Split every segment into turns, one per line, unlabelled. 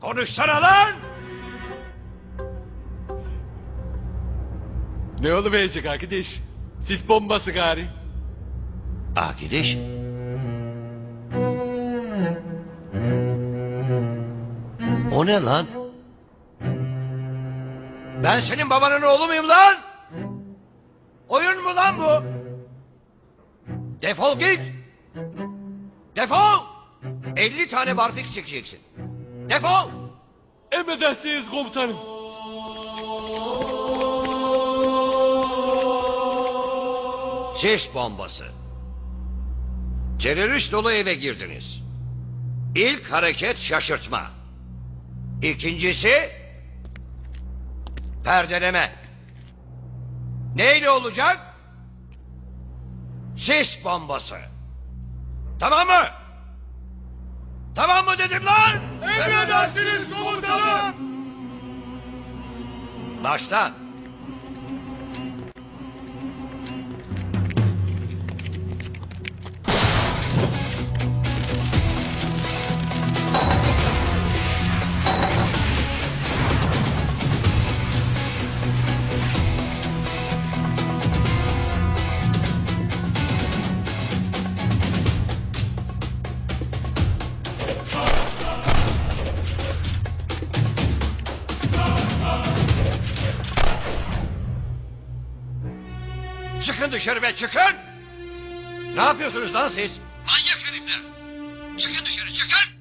Konuşsana lan!
Ne oluverecek arkadaş? Sis bombası gari.
Akideş. O ne lan? Ben senin babanın oğlu muyum lan? Oyun mu lan bu? Defol git. Defol. 50 tane barfik çekeceksin. Defol.
Emredersiniz komutanım.
Sis bombası. Terörist dolu eve girdiniz. İlk hareket şaşırtma. İkincisi perdeleme. Neyle olacak? Sis bombası. Tamam mı? Tamam mı dedim lan?
Emredersiniz komutanım.
Başla. Çıkın dışarı be çıkın. Ne yapıyorsunuz lan siz? Manyak herifler. Çıkın dışarı çıkın.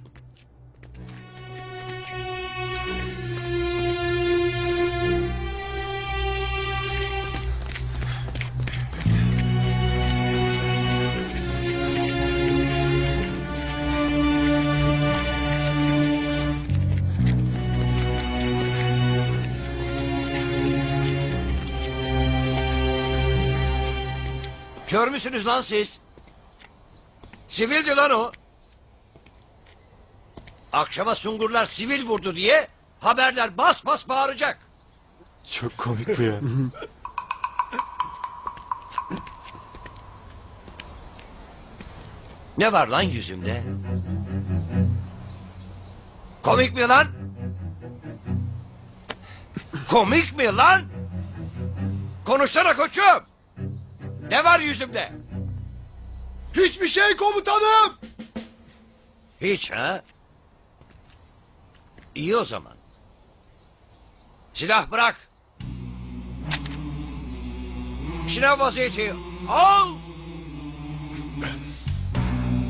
Kör müsünüz lan siz? Sivildi lan o. Akşama sungurlar sivil vurdu diye haberler bas bas bağıracak.
Çok komik bu ya.
Ne var lan yüzümde? Komik mi lan? Komik mi lan? Konuşsana koçum. Ne var yüzümde?
Hiçbir şey komutanım.
Hiç ha? İyi o zaman. Silah bırak. Şınav vaziyeti al.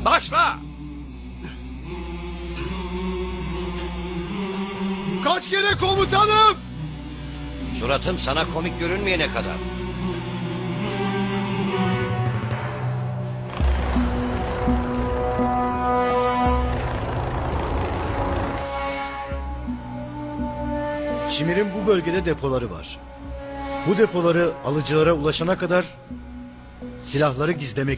Başla.
Kaç kere komutanım?
Suratım sana komik görünmeyene kadar.
Şimir'in bu bölgede depoları var. Bu depoları alıcılara ulaşana kadar silahları gizlemek